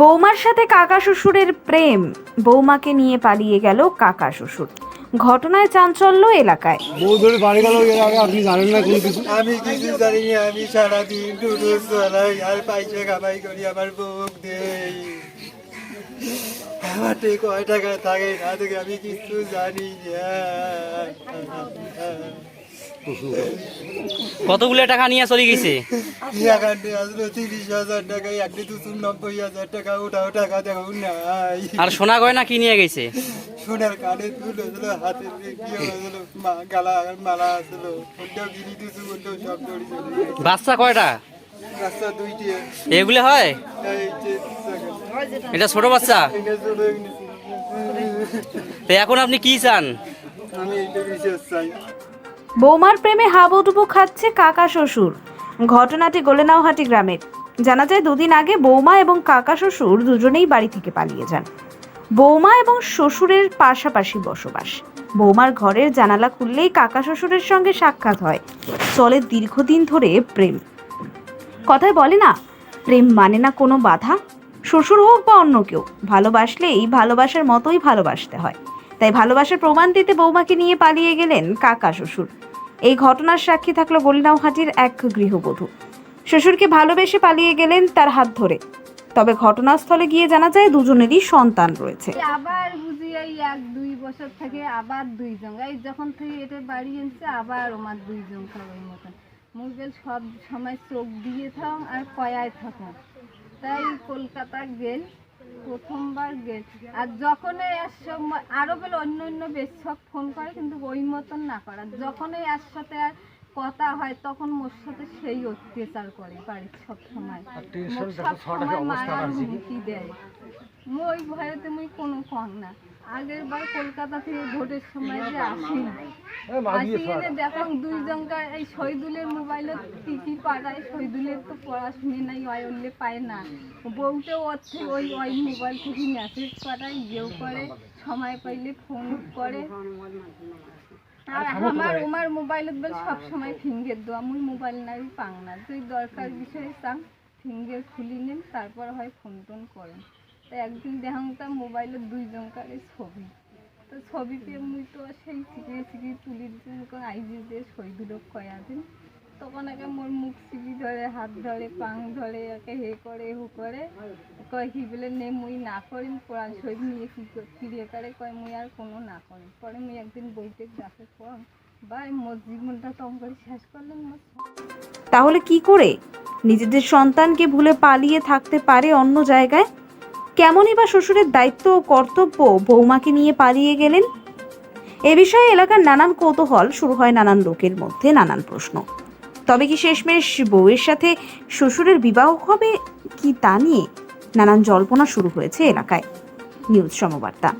বৌমার সাথে কাকা শ্বশুরের প্রেম। বৌমাকে নিয়ে পালিয়ে গেল কাকা শ্বশুর। ঘটনায় চাঞ্চল্য এলাকায়। বউ ধরে বাড়ি গেল আপনি জানেন না কোনো কিছু? আমি কিছু জানি না আমি সারাদিন চালাই আর পয়সা কামাই করি আমার বউক দেই আমার ঠিক কয় টাকা থাকে না থেকে আমি কিছু জানি না। কতগুলো টাকা নিয়ে চলে গেছে? আর সোনা গয়না কি নিয়ে গেছে? সোনার কানে দুল কি গালা মালা আসলো ওটাও গিরি দুশো ওটাও সব দড়ি বাচ্চা কয়টা? রাস্তা দুইটি এগুলো হয়। এটা ছোট বাচ্চা। তো এখন আপনি কি চান? আমি এইটা বিশেষ চাই। বৌমার প্রেমে হাবুডুবু খাচ্ছে কাকা শ্বশুর। ঘটনাটি গোলেনাওহাটি গ্রামের। জানা যায় দুদিন আগে বৌমা এবং কাকা শ্বশুর দুজনেই বাড়ি থেকে পালিয়ে যান। বৌমা এবং শ্বশুরের পাশাপাশি বসবাস। বৌমার ঘরের জানালা খুললেই কাকা শ্বশুরের সঙ্গে সাক্ষাৎ হয়। চলে দীর্ঘদিন ধরে প্রেম। কথায় বলে না, প্রেম মানে না কোনো বাধা। শ্বশুর হোক বা অন্য কেউ, ভালোবাসলেই ভালোবাসার মতোই ভালোবাসতে হয়। তাই ভালোবাসার প্রমাণ দিতে বৌমাকে নিয়ে পালিয়ে গেলেন কাকা শ্বশুর। এই ঘটনার সাক্ষী থাকল গলিনাওহাটির এক গৃহবধূ। শ্বশুরকে ভালোবেসে পালিয়ে গেলেন তার হাত ধরে। তবে ঘটনাস্থলে গিয়ে জানা যায় দুজনেরই সন্তান রয়েছে। আবার বুঝি এই এক দুই বছর থেকে আবার দুইজন এই যখন থেকে এটা বাড়ি এনেছে, আবার আমার দুইজন খাবার মতন। মুরগেল সব সময় চোখ দিয়ে থাক আর কয়ায় থাকুন তাই কলকাতা গেল। প্রথমবার গেছি। আর যখনই এর সময় আরও বলে অন্য অন্য বেশ সব ফোন করে কিন্তু ওই মতন না করা। যখনই এর সাথে আর কথা হয় তখন মোর সাথে সেই অত্যাচার করে বাড়ির সব সময়। সব সময় মারা হুমকি দেয়। মই ভয়েতে মুই কোনো কন না। আগের বার কলকাতা থেকে ভোটের সময় যে আসি আসি এনে দেখুন দুই জনকার এই শহীদুলের মোবাইলত কি কি পাঠায় শহীদুলের তো পড়াশুনে নাই ওই উল্লে পায় না। বউতেও ওর থেকে ওই ওই মোবাইল থেকে মেসেজ পাঠায় ইয়েও করে সময় পাইলে ফোন করে। আর আমার আমার মোবাইলত বলে সব সময় ফিঙ্গের দেওয়া মুই মোবাইল নাই পাং না। তুই দরকার বিষয়ে চান ফিঙ্গের খুলি নেন তারপর হয় ফোন টোন করেন। তো একদিন তা মোবাইলত দুইজনকার ছবি। তো ছবি পেয়ে মুই তো সেই শিখিয়ে শিখিয়ে তুলি দিন আইজি দিয়ে শহীদুলো কয়া দিন। তখন একে মোর মুখ চিবি ধরে, হাত ধরে, পাং ধরে, একে হে করে, হু করে। কয় কি বলে, নে মুই না করিম, কোরআন শহীদ নিয়ে কি ফিরিয়ে করে কয়, মুই আর কোনো না করিম। পরে মুই একদিন বইতে ডাকে কম, ভাই মোর জীবনটা তো করে শেষ করলাম মোর তাহলে কি করে? নিজেদের সন্তানকে ভুলে পালিয়ে থাকতে পারে অন্য জায়গায়? কেমনই বা শ্বশুরের দায়িত্ব ও কর্তব্য বৌমাকে নিয়ে পালিয়ে গেলেন? এ বিষয়ে এলাকার নানান কৌতূহল শুরু হয় নানান লোকের মধ্যে নানান প্রশ্ন। তবে কি শেষমেশ বউয়ের সাথে শ্বশুরের বিবাহ হবে কি তা নিয়ে নানান জল্পনা শুরু হয়েছে এলাকায়। নিউজ সমবার্তা।